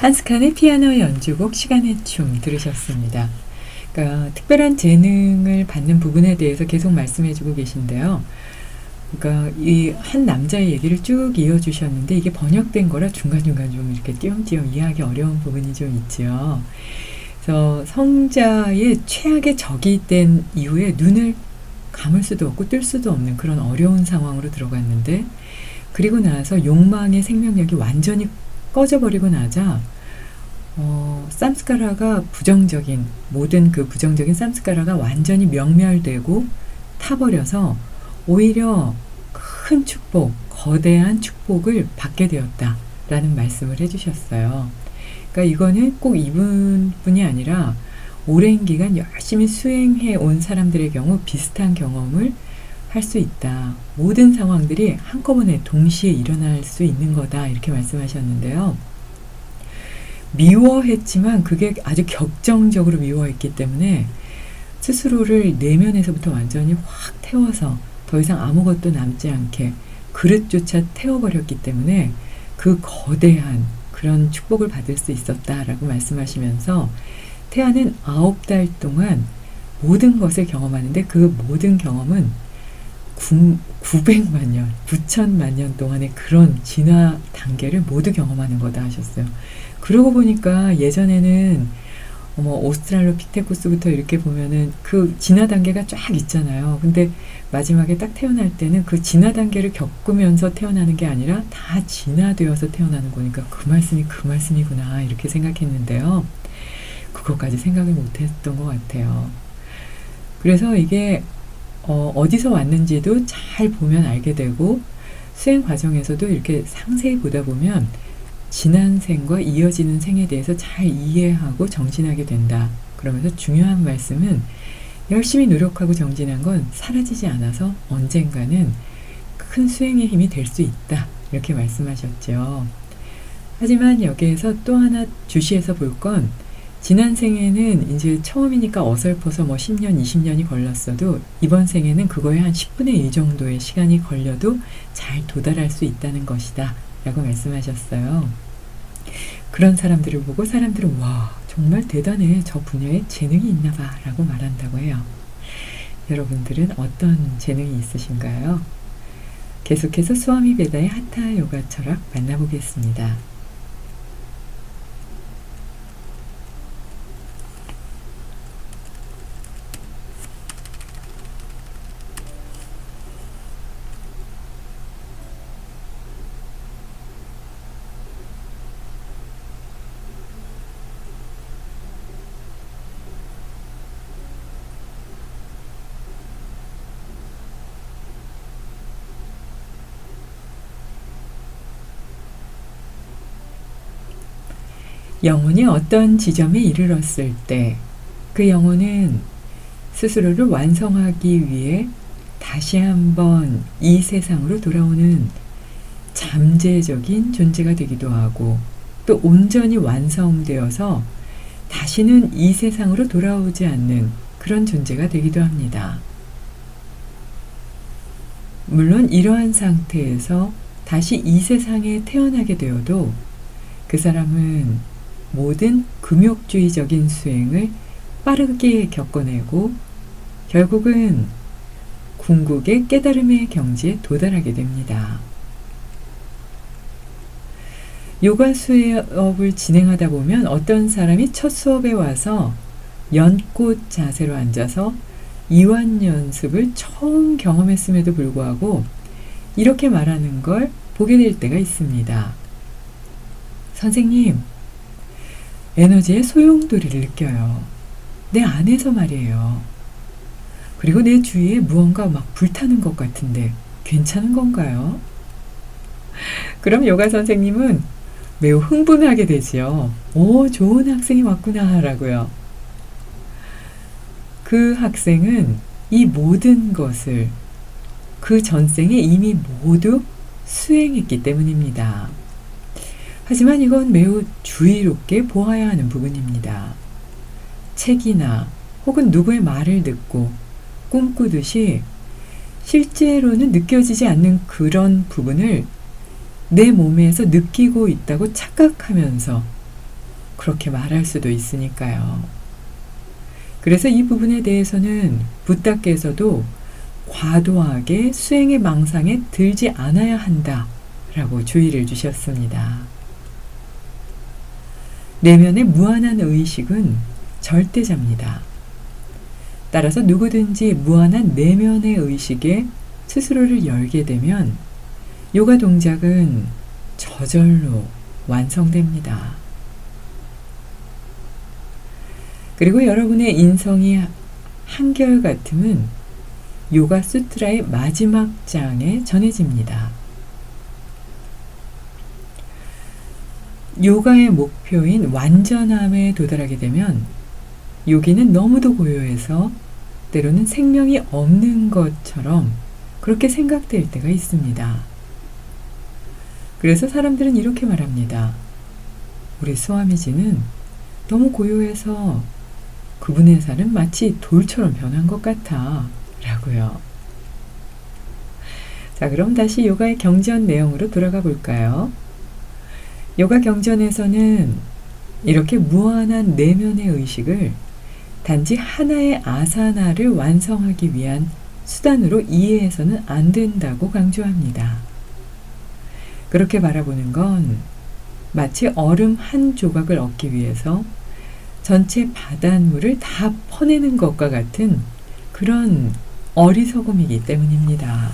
한스칸의 피아노 연주곡 시간의 춤 들으셨습니다. 그러니까 특별한 재능을 받는 부분에 대해서 계속 말씀해주고 계신데요. 그러니까 이 한 남자의 얘기를 쭉 이어주셨는데 이게 번역된 거라 중간중간 좀 이렇게 띄엄띄엄 이해하기 어려운 부분이 좀 있죠. 그래서 성자의 최악의 적이 된 이후에 눈을 감을 수도 없고 뜰 수도 없는 그런 어려운 상황으로 들어갔는데 그리고 나서 욕망의 생명력이 완전히 꺼져버리고 나자 어, 쌈스카라가 부정적인 모든 그 부정적인 쌈스카라가 완전히 명멸되고 타버려서 오히려 큰 축복, 거대한 축복을 받게 되었다라는 말씀을 해주셨어요. 그러니까 이거는 꼭 이분뿐이 아니라 오랜 기간 열심히 수행해 온 사람들의 경우 비슷한 경험을 할 수 있다. 모든 상황들이 한꺼번에 동시에 일어날 수 있는 거다. 이렇게 말씀하셨는데요. 미워했지만 그게 아주 격정적으로 미워했기 때문에 스스로를 내면에서부터 완전히 확 태워서 더 이상 아무것도 남지 않게 그릇조차 태워버렸기 때문에 그 거대한 그런 축복을 받을 수 있었다라고 말씀하시면서 태아는 아홉 달 동안 모든 것을 경험하는데 그 모든 경험은 9, 900만 년, 9천만 년 동안의 그런 진화 단계를 모두 경험하는 거다 하셨어요. 그러고 보니까 예전에는 어머 오스트랄로피테쿠스부터 이렇게 보면은 그 진화 단계가 쫙 있잖아요. 근데 마지막에 딱 태어날 때는 그 진화 단계를 겪으면서 태어나는 게 아니라 다 진화되어서 태어나는 거니까 그 말씀이 그 말씀이구나 이렇게 생각했는데요. 그것까지 생각을 못했던 것 같아요. 그래서 이게 어, 어디서 왔는지도 잘 보면 알게 되고 수행 과정에서도 이렇게 상세히 보다 보면 지난 생과 이어지는 생에 대해서 잘 이해하고 정진하게 된다. 그러면서 중요한 말씀은 열심히 노력하고 정진한 건 사라지지 않아서 언젠가는 큰 수행의 힘이 될 수 있다. 이렇게 말씀하셨죠. 하지만 여기에서 또 하나 주시해서 볼건 지난 생에는 이제 처음이니까 어설퍼서 뭐 10년, 20년이 걸렸어도 이번 생에는 그거에 한 10분의 1 정도의 시간이 걸려도 잘 도달할 수 있다는 것이다. 라고 말씀하셨어요. 그런 사람들을 보고 사람들은 와, 정말 대단해. 저 분야에 재능이 있나 봐. 라고 말한다고 해요. 여러분들은 어떤 재능이 있으신가요? 계속해서 수아미 베다의 하타 요가 철학 만나보겠습니다. 영혼이 어떤 지점에 이르렀을 때 그 영혼은 스스로를 완성하기 위해 다시 한번 이 세상으로 돌아오는 잠재적인 존재가 되기도 하고 또 온전히 완성되어서 다시는 이 세상으로 돌아오지 않는 그런 존재가 되기도 합니다. 물론 이러한 상태에서 다시 이 세상에 태어나게 되어도 그 사람은 모든 금욕주의적인 수행을 빠르게 겪어내고 결국은 궁극의 깨달음의 경지에 도달하게 됩니다. 요가 수업을 진행하다 보면 어떤 사람이 첫 수업에 와서 연꽃 자세로 앉아서 이완 연습을 처음 경험했음에도 불구하고 이렇게 말하는 걸 보게 될 때가 있습니다. 선생님, 에너지의 소용돌이를 느껴요. 내 안에서 말이에요. 그리고 내 주위에 무언가 막 불타는 것 같은데 괜찮은 건가요? 그럼 요가 선생님은 매우 흥분하게 되지요. 오, 좋은 학생이 왔구나, 라고요. 그 학생은 이 모든 것을 그 전생에 이미 모두 수행했기 때문입니다. 하지만 이건 매우 주의롭게 보아야 하는 부분입니다. 책이나 혹은 누구의 말을 듣고 꿈꾸듯이 실제로는 느껴지지 않는 그런 부분을 내 몸에서 느끼고 있다고 착각하면서 그렇게 말할 수도 있으니까요. 그래서 이 부분에 대해서는 부탁께서도 과도하게 수행의 망상에 들지 않아야 한다. 라고 주의를 주셨습니다. 내면의 무한한 의식은 절대자입니다. 따라서 누구든지 무한한 내면의 의식에 스스로를 열게 되면 요가 동작은 저절로 완성됩니다. 그리고 여러분의 인성이 한결같음은 요가 수트라의 마지막 장에 전해집니다. 요가의 목표인 완전함에 도달하게 되면 요기는 너무도 고요해서 때로는 생명이 없는 것처럼 그렇게 생각될 때가 있습니다. 그래서 사람들은 이렇게 말합니다. 우리 스와미지는 너무 고요해서 그분의 살은 마치 돌처럼 변한 것 같아. 라고요. 자, 그럼 다시 요가의 경전 내용으로 돌아가 볼까요? 요가 경전에서는 이렇게 무한한 내면의 의식을 단지 하나의 아사나를 완성하기 위한 수단으로 이해해서는 안 된다고 강조합니다. 그렇게 바라보는 건 마치 얼음 한 조각을 얻기 위해서 전체 바닷물을 다 퍼내는 것과 같은 그런 어리석음이기 때문입니다.